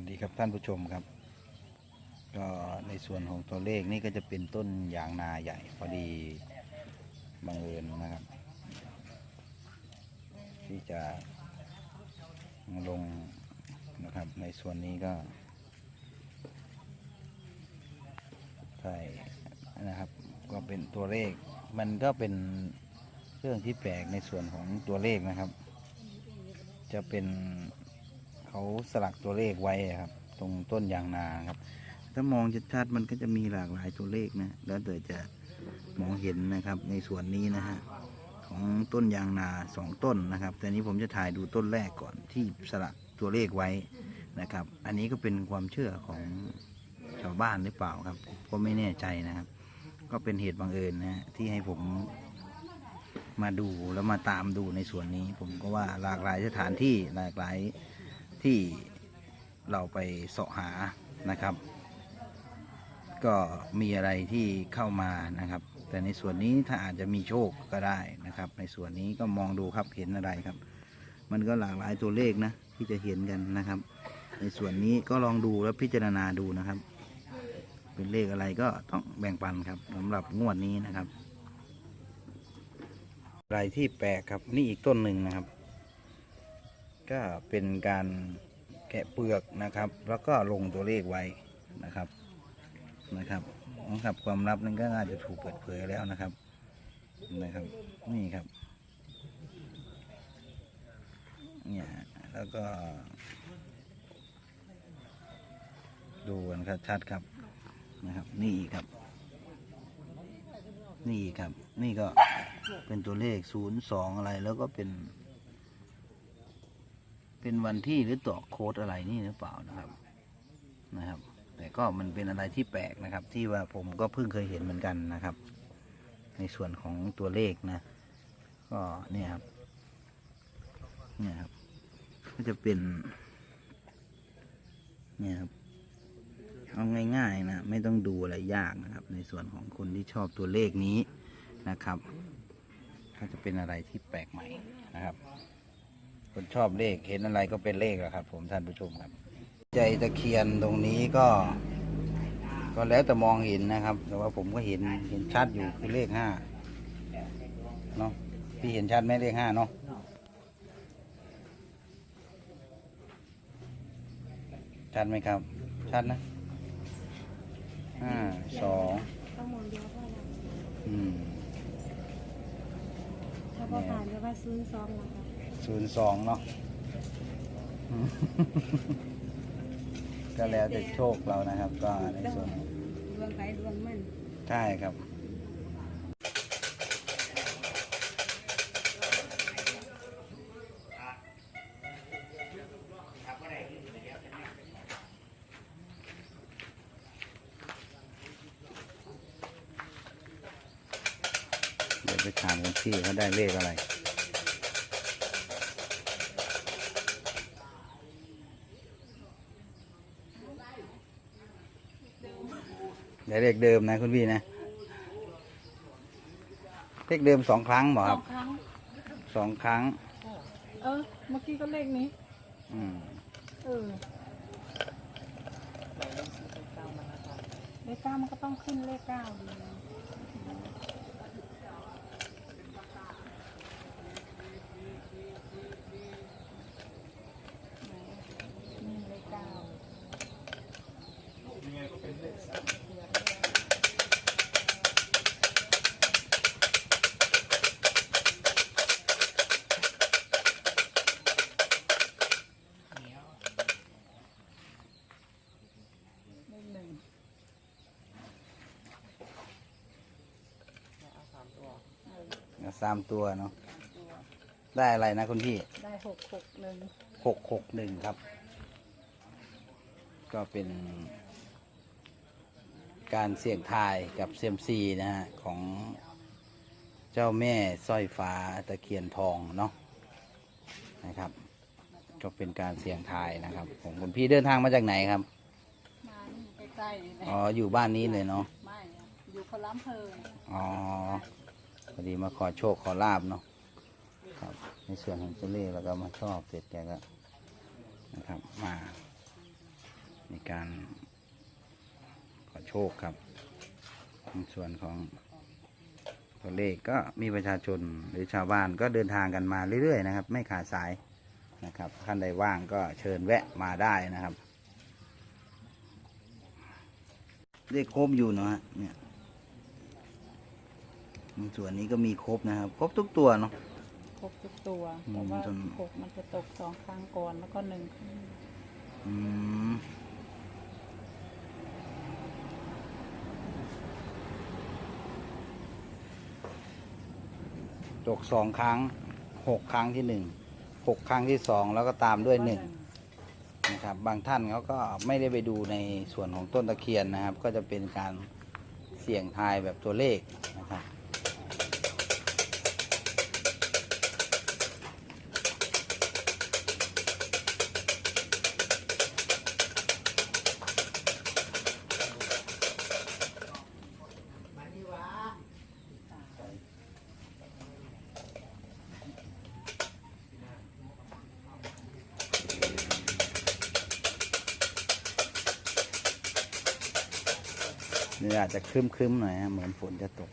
วัสดีครับท่านผู้ชมครับ ก็ในส่วนของตัวเลขนี่ก็จะเป็นต้นยางนาใหญ่พอดีบังเอิญนะครับ ที่จะลงนะครับในส่วนนี้ก็ใช่นะครับ ก็เป็นตัวเลข มันก็เป็นเรื่องที่แปลกในส่วนของตัวเลขนะครับ จะเป็น เขาสลักตัวเลขไว้ครับ ตรงต้นยางนาครับ ถ้ามองชัดๆมันก็จะมีหลากหลายตัวเลขนะ แล้วแต่จะมองเห็นนะครับในส่วนนี้นะฮะของต้นยางนาสองต้นนะครับ แต่นี้ผมจะถ่ายดูต้นแรกก่อนที่สลักตัวเลขไว้นะครับ อันนี้ก็เป็นความเชื่อของชาวบ้านหรือเปล่าครับ ก็ไม่แน่ใจนะครับ ก็เป็นเหตุบังเอิญนะ ที่ให้ผมมาดูแล้วมาตามดูในส่วนนี้ ผมก็ว่าหลากหลายสถานที่หลากหลาย ที่เราไปเสาะหานะครับ ก็มีอะไรที่เข้ามานะครับ แต่ในส่วนนี้ถ้าอาจจะมีโชคก็ได้นะครับ ในส่วนนี้ก็มองดูครับเห็นอะไรครับ มันก็หลากหลายตัวเลขนะที่จะเห็นกันนะครับ ในส่วนนี้ก็ลองดูแล้วพิจารณาดูนะครับ เป็นเลขอะไรก็ต้องแบ่งปันครับสำหรับงวดนี้นะครับอะไรที่แปลกครับนี่อีกต้นหนึ่งนะครับ ก็เป็นการแกะเปลือกนะครับ แล้วก็ลงตัวเลขไว้นะครับนะครับนะครับความลับนั้นก็น่าจะถูกเปิดเผยแล้วนะครับนะครับ นี่ครับเนี่ยแล้วก็ ดูกันครับชัดครับนะครับ นี่ครับ นี่ครับ นี่ก็เป็นตัวเลขศูนย์สองอะไรแล้วก็เป็น เป็นวันที่หรือต่อโค้ดอะไรนี่หรือเปล่านะครับนะครับ แต่ก็มันเป็นอะไรที่แปลกนะครับ ที่ว่าผมก็เพิ่งเคยเห็นเหมือนกันนะครับ ในส่วนของตัวเลขนะ ก็เนี่ยครับเนี่ยครับก็จะเป็นเนี่ยครับเอาง่ายๆนะไม่ต้องดูอะไรยากนะครับ ในส่วนของคนที่ชอบตัวเลขนี้นะครับ ก็จะเป็นอะไรที่แปลกใหม่นะครับ คนชอบเลขเห็นอะไรก็เป็นเลขแหละครับ ผมท่านผู้ชมครับ ใจตะเคียนตรงนี้ก็ ก็แล้วแต่มองเห็นนะครับ แต่ว่าผมก็เห็นเห็นชัดอยู่คือเลขห้าเนาะพี่เห็นชัดไหมเลขห้าเนาะชัดไหมครับ ชัดนะห้าสองข้อมูลเดียวก็ได้อืม ถ้าพอผ่านก็ว่าซื้อซองแล้วค่ะ ศูนย์สองเนาะอืมก็แล้วแต่โชคเรานะครับ ก็ในส่วนดวงใครดวงมันใช่ครับ เดี๋ยวไปถามคุณพี่เขาได้เลขอะไร ได้เลขเดิมนะคุณพี่นะ เลขเดิมสองครั้งบอสคอรับงครั้ง สองครั้ง เออ เมื่อกี้ก็เลขนี้ อืมเออเลขเก้ามันก็ต้องขึ้นเลขเก้าดี สามตัวเนาะได้อะไรนะคุณพี่ได้หกหกหนึ่งหกหกหนึ่งครับ ก็เป็น การเสี่ยงทายกับเซยมซีนะฮะ ของเจ้าแม่สร้อยฟ้าตะเคียนทองเนาะนะครับ ก็เป็นการเสี่ยงทายนะครับผมคุณพี่เดินทางมาจากไหนครับมานี่ใกล้ๆนี่แหละอ๋ออยู่บ้านนี้เลยเนาะไม่อะอยู่คนล้ำเพลินอ๋อพ อดีมาขอโชคขอลาบเนาะครับ ในส่วนของเจเล่แล้วก็มาชอบเสร็จแกก็นะครับมาในการขอโชคครับในส่วนของตัวเลขก็มีประชาชนหรือชาวบ้านก็เดินทางกันมาเรื่อยๆนะครับ ไม่ขาดสายนะครับท่านใดว่างก็เชิญแวะมาได้นะครับเลขครบอยู่เนาะเนี่ย ในส่วนนี้ก็มีครบนะครับ ครบทุกตัวเนาะ ครบทุกตัวอืมแต่ว่าจน หกมันจะตกสองครั้งก่อนแล้วก็หนึ่งครั้งอืมตกสองครั้งหกครั้งที่หนึ่งหกครั้งที่สองแล้วก็ตามด้วยหนึ่ง นะครับบางท่านเขาก็ไม่ได้ไปดูในส่วนของต้นตะเคียนนะครับ ก็จะเป็นการเสี่ยงทายแบบตัวเลขนะครับ นี่อาจจะครึ้มๆหน่อยฮะเหมือนฝนจะตก